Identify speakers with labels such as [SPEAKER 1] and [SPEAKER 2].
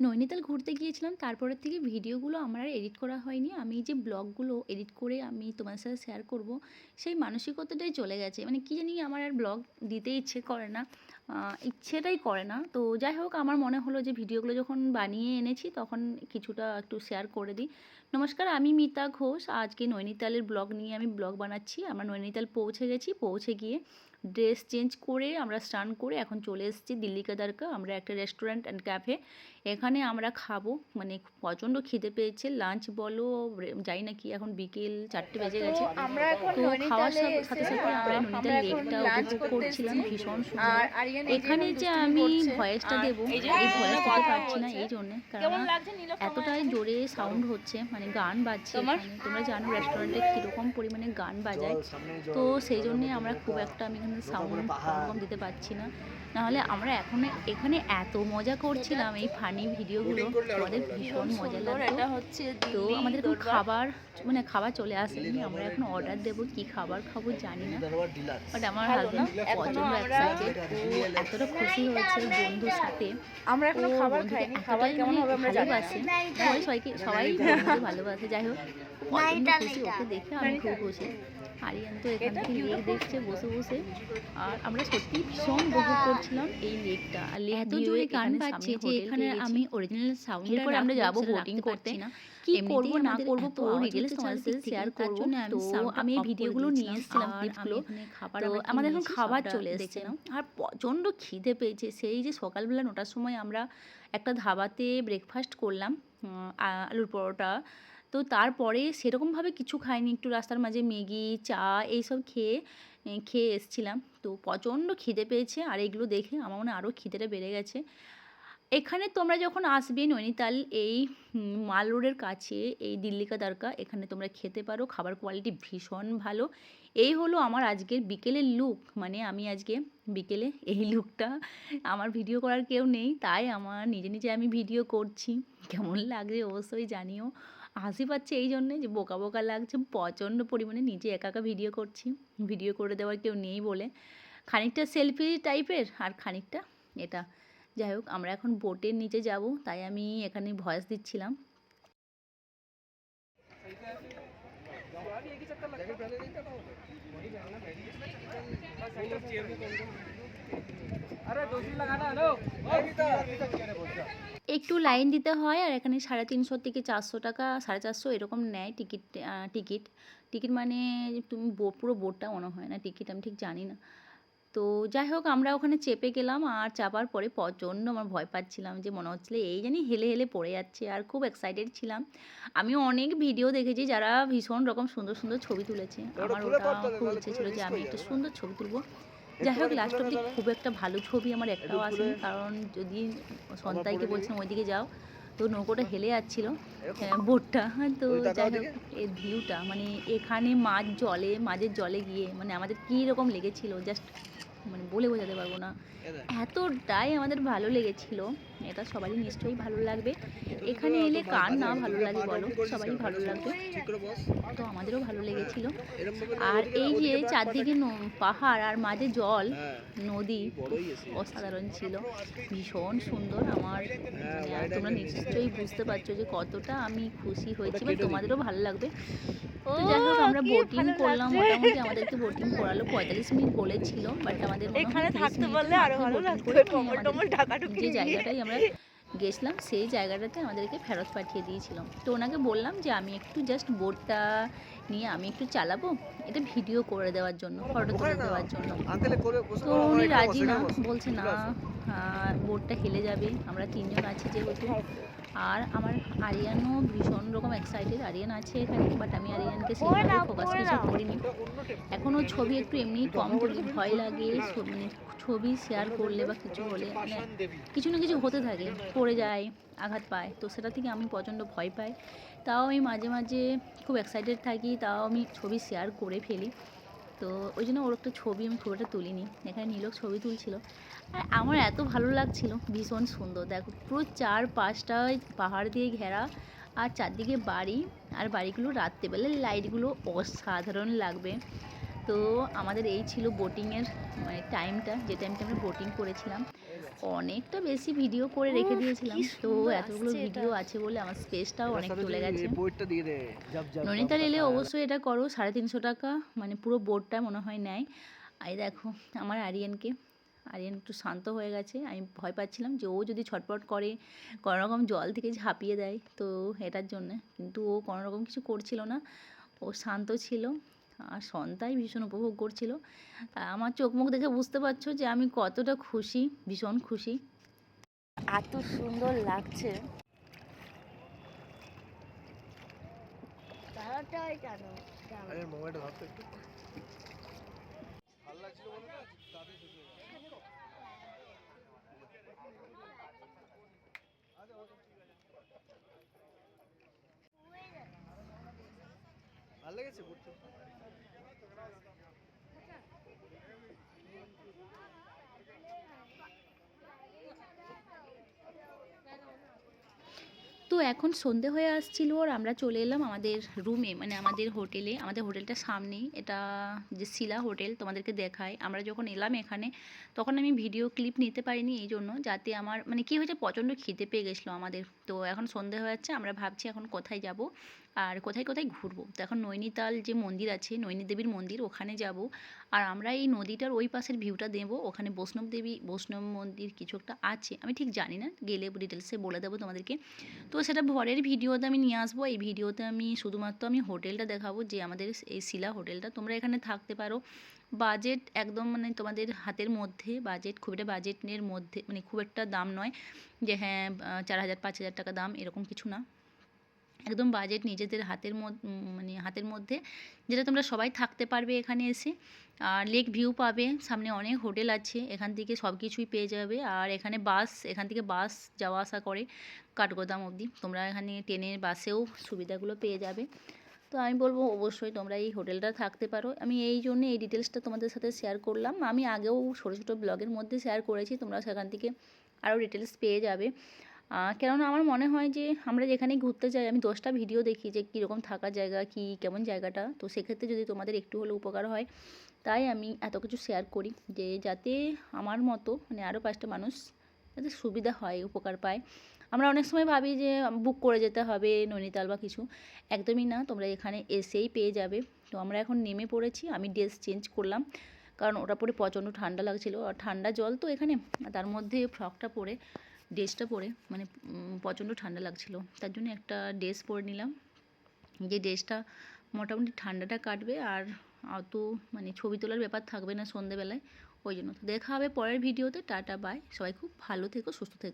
[SPEAKER 1] নৈনিতাল ঘুরতে গিয়েছিলাম, তারপরের থেকে ভিডিওগুলো আমার আর এডিট করা হয়নি। আমি যে ব্লগগুলো এডিট করে আমি তোমার সাথে শেয়ার করব, সেই মানসিকতাটাই চলে গেছে। মানে কী জানি আমার আর ব্লগ দিতে ইচ্ছে করে না ইচ্ছেটাই করে না। তো যাই হোক, আমার মনে হলো যে ভিডিওগুলো যখন বানিয়ে এনেছি, তখন কিছুটা একটু শেয়ার করে দিই। নমস্কার, আমি মিতা ঘোষ। আজকে নৈনিতালের ব্লগ নিয়ে আমি ব্লগ বানাচ্ছি। আমরা নৈনিতাল পৌঁছে গেছি। পৌঁছে গিয়ে ড্রেস চেঞ্জ করে আমরা স্নান করে এখন চলে এসেছি দিল্লি কাদারকা আমরা একটা রেস্টুরেন্ট অ্যান্ড ক্যাফে এখানে আমরা খাব। মানে প্রচণ্ড খিদে পেয়েছে। লাঞ্চ বলো জানি না কি এখন বিকেল চারটে বেজে গেছে। তো খাওয়ার সাথে সাথে আমরা নৈনিতাল লেকটা উপভোগ করছিলাম ভীষণ সুন্দর। এখানে যে আমি। ভয়েসটা দেবো
[SPEAKER 2] এই
[SPEAKER 1] ভয়েস দিতে পারছি না এই জন্যে কারণ এতটাই জোরে সাউন্ড হচ্ছে মানে গান বাজছে
[SPEAKER 2] তোমরা
[SPEAKER 1] জানো রেস্টুরেন্টে কীরকম পরিমাণে গান বাজায়। তো সেই জন্যে আমরা খুব একটা আমি এখানে সাউন্ড দিতে পারছি না। নাহলে আমরা এখন এখানে এত মজা করছিলাম এই ফানি ভিডিওগুলো আমাদের ভীষণ মজা লাগতো।
[SPEAKER 2] এটা হচ্ছে
[SPEAKER 1] তো আমাদের এখন খাবার মানে খাবার চলে আসেনি। আমরা এখন অর্ডার দেবো কি খাবার খাব জানি না। বাট আমার এখনও
[SPEAKER 2] প্রচণ্ড
[SPEAKER 1] এক্সাইটেড এতটা খুশি হয়েছে বন্ধুর সাথে।
[SPEAKER 2] আমরা
[SPEAKER 1] এখনও
[SPEAKER 2] খাবার খাইনি। খাবার কেমন
[SPEAKER 1] মানে
[SPEAKER 2] হবে আমরা জানি না।
[SPEAKER 1] সবাই সবাইকে সবাই ভালোবাসে। যাই হোক খুশি ওকে দেখে আমি খুব খুশি। আরিয়ান তো এখান থেকে লেক দেখছে বসে বসে আর আমরা সত্যি ভীষণ উপভোগ করছিলাম এই লেকটা আর লেক
[SPEAKER 3] এত জোরে গান বাজছে যে এখানে আমি অরিজিনাল সাউন্ড
[SPEAKER 1] এরপর আমরা যাব বোটিং করতে। কি করব না করব পুরো
[SPEAKER 3] হচ্ছে
[SPEAKER 1] তোমার সাথে শেয়ার করব। তো আমি এই ভিডিওগুলো নিয়ে। এসেছিলাম ক্লিপগুলো
[SPEAKER 3] খাবার
[SPEAKER 1] আমাদের এখন খাবার চলে এসেছে। আর প্রচণ্ড খিদে পেয়েছে। সেই যে সকালবেলা নটার সময় আমরা একটা ধাবাতে ব্রেকফাস্ট করলাম আলুর পরোটা তো তারপরে সেরকমভাবে কিছু খাইনি। একটু রাস্তার মাঝে ম্যাগি, চা এইসব খেয়ে খেয়ে এসছিলাম। তো প্রচণ্ড খিদে পেয়েছে আর এগুলো দেখে আমার মনে আরও খিদেটা বেড়ে গেছে। এখানে তোমরা যখন আসবে নৈনিতাল, এই মাল রোডের কাছে, এই দিল্লি কা দ্বারকা, এখানে তোমরা খেতে পারো। খাবার কোয়ালিটি ভীষণ ভালো। এই হলো আমার আজকের বিকেলের লুক। মানে আমি আজকে বিকেলে এই লুকটা আমার ভিডিও করার কেউ নেই। তাই আমার নিজে নিজে আমি ভিডিও করছি। কেমন লাগছে অবশ্যই জানিও। হাসি পাচ্ছে এই জন্যে যে বোকা বোকা লাগছে প্রচণ্ড পরিমাণে নিজে একা একা ভিডিও করছি ভিডিও করে দেওয়ার কেউ নেই বলে খানিকটা সেলফি টাইপের আর খানিকটা এটা যাই হোক আমরা এখন বোটের নিচে যাব তাই আমি এখানে ভয়েস দিচ্ছিলাম একটু লাইন দিতে হয় আর এখানে সাড়ে তিনশো থেকে চারশো টাকা সাড়ে চারশো এরকম নেয় টিকিট টিকিট। টিকিট মানে তুমি বো- পুরো বোটটা মনে হয় না টিকিট আমি ঠিক জানি না। তো যাই হোক আমরা ওখানে চেপে গেলাম আর চাপার পরে প্রচণ্ড আমার ভয় পাচ্ছিলাম যে মনে হচ্ছিল এই জানি হেলে হেলে পড়ে যাচ্ছে আর খুব এক্সাইটেড ছিলাম। আমি অনেক ভিডিও দেখেছি যারা ভীষণ রকম সুন্দর সুন্দর ছবি তুলেছে। আমার ওটা খুব ইচ্ছে ছিল যে আমি একটা সুন্দর ছবি তুলবো। যাই হোক লাস্ট অব্দি খুব একটা ভালো ছবি আমার একটাও আসেনি কারণ যদি সন্তাইকে বলছিলাম ওইদিকে যাও তো নৌকোটা হেলে যাচ্ছিল হ্যাঁ, বোটটা তো যাই হোক এই ভিউটা মানে এখানে মাঝ জলে মাঝের জলে গিয়ে মানে আমাদের কী রকম লেগেছিল জাস্ট মানে বলে বোঝাতে পারব না। এতটাই আমাদের ভালো লেগেছিল। এটা সবারই নিশ্চয়ই ভালো লাগবে। এখানে এলে কার না ভালো লাগে বলো? সবারই ভালো লাগবে। তো আমাদেরও ভালো লেগেছিল। আর এই যে চারদিকে পাহাড় আর মাঝে জল নদী অসাধারণ ছিল। ভীষণ সুন্দর আমার। মানে আর তোমরা নিশ্চয়ই বুঝতে পারছ যে কতটা আমি খুশি হয়েছি বা তোমাদেরও ভালো লাগবে। তো যাই হোক আমরা বোটিং করলাম। মোটামুটি আমাদেরকে বোটিং করালো পঁয়তাল্লিশ মিনিট বলেছিল বাট আমাদের
[SPEAKER 2] এখানে
[SPEAKER 1] 30
[SPEAKER 2] থাকতে পারলে
[SPEAKER 1] আরও
[SPEAKER 2] ভালো লাগতো
[SPEAKER 1] করে
[SPEAKER 2] টমল
[SPEAKER 1] আমাদের
[SPEAKER 2] টমল ঢাকাঢুকি
[SPEAKER 1] যে আমরা গেছিলাম সেই জায়গাটাতে আমাদেরকে ফেরত পাঠিয়ে দিয়েছিল তো ওনাকে বললাম যে আমি একটু জাস্ট বোটটা নিয়ে আমি একটু চালাবো এটা ভিডিও করে দেওয়ার জন্য ফটো তুলে দেওয়ার জন্য। তো উনি রাজি না বলছে না বোটটা হেলে যাবে আমরা তিনজন আছি যেহেতু। আর আমার আরিয়ানও ভীষণ রকম এক্সাইটেড আরিয়ান আছে এখানে বাট আমি আরিয়ানকে সেইভাবে ফোকাস কিছু করিনি। এখনও ছবি একটু এমনি কম তুলি ভয় লাগে মানে ছবি শেয়ার করলে বা কিছু হলে মানে কিছু না কিছু হতে থাকে পড়ে যায় আঘাত পায় তো সেটা থেকে আমি প্রচণ্ড ভয় পাই। তাও আমি মাঝে মাঝে খুব এক্সাইটেড থাকি তাও আমি ছবি শেয়ার করে ফেলি। তো ওই জন্য ওর একটা ছবি আমি খুব একটা তুলিনি। এখানে নীলক ছবি তুলছিল। আর আমার এত ভালো লাগছিল, ভীষণ সুন্দর। দেখো, পুরো চার পাঁচটা পাহাড় দিয়ে ঘেরা, আর চারদিকে বাড়ি, আর বাড়িগুলো রাত্রেবেলা লাইটগুলো অসাধারণ লাগবে। তো আমাদের এই ছিল বোটিংয়ের মানে টাইমটা যে টাইমটা আমরা বোটিং করেছিলাম। অনেকটা বেশি ভিডিও করে রেখে দিয়েছিলাম। তো এতগুলো ভিডিও আছে বলে আমার স্পেসটাও অনেক চলে গেছে। নৈনিতাল এলে অবশ্যই এটা করো সাড়ে তিনশো টাকা মানে পুরো বোটটা মনে হয় নেয়। এই দেখো আমার আরিয়ানকে। আরিয়ান একটু শান্ত হয়ে গেছে আমি ভয় পাচ্ছিলাম যে ও যদি ছটপট করে কোনো রকম জল থেকে ঝাঁপিয়ে দেয় তো এটার জন্যে। কিন্তু ও কোনো রকম কিছু করছিল না ও শান্ত ছিল। আর সন্তাই ভীষণ উপভোগ করছিল। তা আমার চোখ মুখ দেখে বুঝতে পারছ যে আমি কতটা খুশি ভীষণ খুশি।
[SPEAKER 3] এত সুন্দর লাগছে।
[SPEAKER 2] মোবাইলটা একটু। ভালো লাগছিল বলে না তাড়াতাড়ি শেষ হয়ে গেল। ভালো লেগেছে ঘুরতে?
[SPEAKER 1] তো এখন সন্ধে হয়ে আসছিল আর আমরা চলে এলাম আমাদের রুমে মানে আমাদের হোটেলে আমাদের হোটেলটার সামনেই, এটা যে শিলা হোটেল তোমাদেরকে দেখায় আমরা যখন এলাম এখানে, তখন আমি ভিডিও ক্লিপ নিতে পারিনি এই জন্য, যাতে আমার মানে কি হয়েছে, প্রচণ্ড খিদে পেয়ে গেছিল আমাদের। তো এখন সন্ধে হয়ে যাচ্ছে, আমরা ভাবছি এখন কোথায় যাব। আর কোথায় কোথায় ঘুরবো? তো এখন নৈনিতাল যে মন্দির আছে নৈনী দেবীর মন্দির, ওখানে যাব। আর আমরা এই নদীটার ওই পাশের ভিউটা দেব। ওখানে বৈষ্ণব দেবী, বৈষ্ণব মন্দির কিছু একটা আছে। আমি ঠিক জানি না, গেলে ডিটেলসে বলে দেবো তোমাদেরকে। তো সেটা পরের ভিডিওতে আমি নিয়ে আসব। এই ভিডিওতে আমি শুধুমাত্র আমি হোটেলটা দেখাবো, যে আমাদের এই শিলা হোটেলটা। তোমরা এখানে থাকতে পারো। বাজেট একদম মানে তোমাদের হাতের মধ্যে বাজেট খুব একটা বাজেটের মধ্যে মানে খুব একটা দাম নয় যে হ্যাঁ চার হাজার, পাঁচ হাজার টাকা দাম, এরকম কিছু না। একদম বাজেট নিজেদের হাতের মানে হাতের মধ্যে, যেটা তোমরা সবাই থাকতে পারবে এখানে এসে। আর লেক ভিউ পাবে, সামনে অনেক হোটেল আছে, এখান থেকে সব কিছুই পেয়ে যাবে। আর এখানে বাস, এখান থেকে বাস যাওয়া আসা করে কাঠগোদাম অবধি। তোমরা এখানে ট্রেনের বাসেও সুবিধাগুলো পেয়ে যাবে। তো আমি বলব অবশ্যই তোমরা এই হোটেলটা থাকতে পারো। আমি এই জন্য এই ডিটেলসটা তোমাদের সাথে শেয়ার করলাম। আমি আগেও ছোটো ছোটো ব্লগের মধ্যে শেয়ার করেছি। তোমরা সেখান থেকে আরও ডিটেলস পেয়ে যাবে। কেননা আমার মনে হয় যে আমরা যেখানেই ঘুরতে যাই, আমি দশটা ভিডিও দেখি যে কীরকম থাকার জায়গা, কী, কেমন জায়গাটা। তো সেক্ষেত্রে যদি তোমাদের একটু হলেও উপকার হয়, তাই আমি এত কিছু শেয়ার করি যে যাতে আমার মতো মানে আরও পাঁচটা মানুষ যাতে সুবিধা হয়, উপকার পায়। আমরা অনেক সময় ভাবি যে বুক করে যেতে হবে, নৈনিতাল বা কিছু। একদমই না, তোমরা এখানে এসেই পেয়ে যাবে। তো আমরা এখন নেমে পড়েছি, আমি ড্রেস চেঞ্জ করলাম। কারণ ওটা পরে প্রচণ্ড ঠান্ডা লাগছিল। আর ঠান্ডা জল তো এখানে, তার মধ্যে ফ্রকটা পরে ড্রেসটা পরে মানে প্রচণ্ড ঠান্ডা লাগছিল। তার জন্য একটা ড্রেস পরে নিলাম। যে ড্রেসটা মোটামুটি ঠান্ডাটা কাটবে আর অত মানে ছবি তোলার ব্যাপার থাকবে না সন্ধেবেলায়। ওই জন্য। তো দেখা হবে পরের ভিডিওতে। Tata, bye. সবাই খুব ভালো থেকো, সুস্থ থেকো।